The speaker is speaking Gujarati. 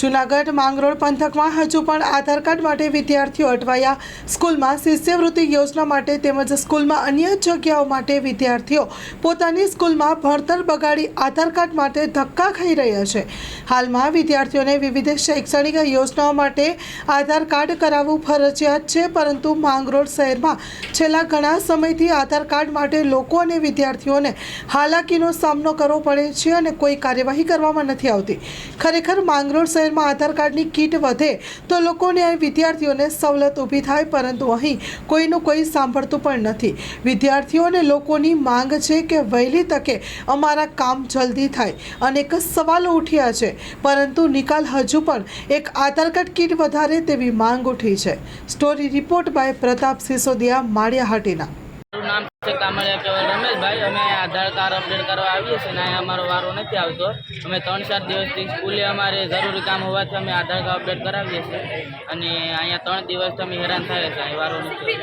જૂનાગઢ માંગરોળ પંથકમાં હજુ પણ આધાર કાર્ડ માટે વિદ્યાર્થીઓ અટવાયા. સ્કૂલમાં શિષ્યવૃત્તિ યોજના માટે તેમજ સ્કૂલમાં અન્ય જગ્યાઓ માટે વિદ્યાર્થીઓ પોતાની સ્કૂલમાં ભણતર બગાડી આધાર કાર્ડ માટે ધક્કા ખાઈ રહ્યા છે. હાલમાં વિદ્યાર્થીઓને વિવિધ શૈક્ષણિક યોજનાઓ માટે આધાર કાર્ડ કરાવવું ફરજિયાત છે, પરંતુ માંગરોળ શહેરમાં છેલ્લા ઘણા સમયથી આધાર કાર્ડ માટે લોકો અને વિદ્યાર્થીઓને હાલાકીનો સામનો કરવો પડે છે અને કોઈ કાર્યવાહી કરવામાં નથી આવતી. ખરેખર માંગરોળ શહેરમાં આધાર કાર્ડની કીટ વધે તો લોકોને અને વિદ્યાર્થીઓને સવલત ઊભી થાય, પરંતુ અહીં કોઈનું કોઈ સાંભળતું પણ નથી. વિદ્યાર્થીઓ અને લોકોની માંગ છે કે વહેલી તકે અમારા કામ જલ્દી થાય. અનેક સવાલો ઉઠ્યા છે, પરંતુ નિકાલ હજુ પણ એક આધાર કાર્ડ કીટ વધારે તેવી માંગ ઉઠી છે. Story report by Pratap Sisodia Maliya Hatina મારું નામ છે કામળિયા કેવલ રમેશભાઈ. અમે આધાર કાર્ડ અપડેટ કરવા આવીએ છીએ ને અહીંયા અમારો વારો નથી આવતો. અમે ત્રણ ચાર દિવસથી સ્કૂલે અમારે જરૂરી કામ હોવાથી અમે આધાર કાર્ડ અપડેટ કરાવીએ છીએ. અને અહીંયા ત્રણ દિવસથી અમે હેરાન થયા છે અહીં વારો નથી.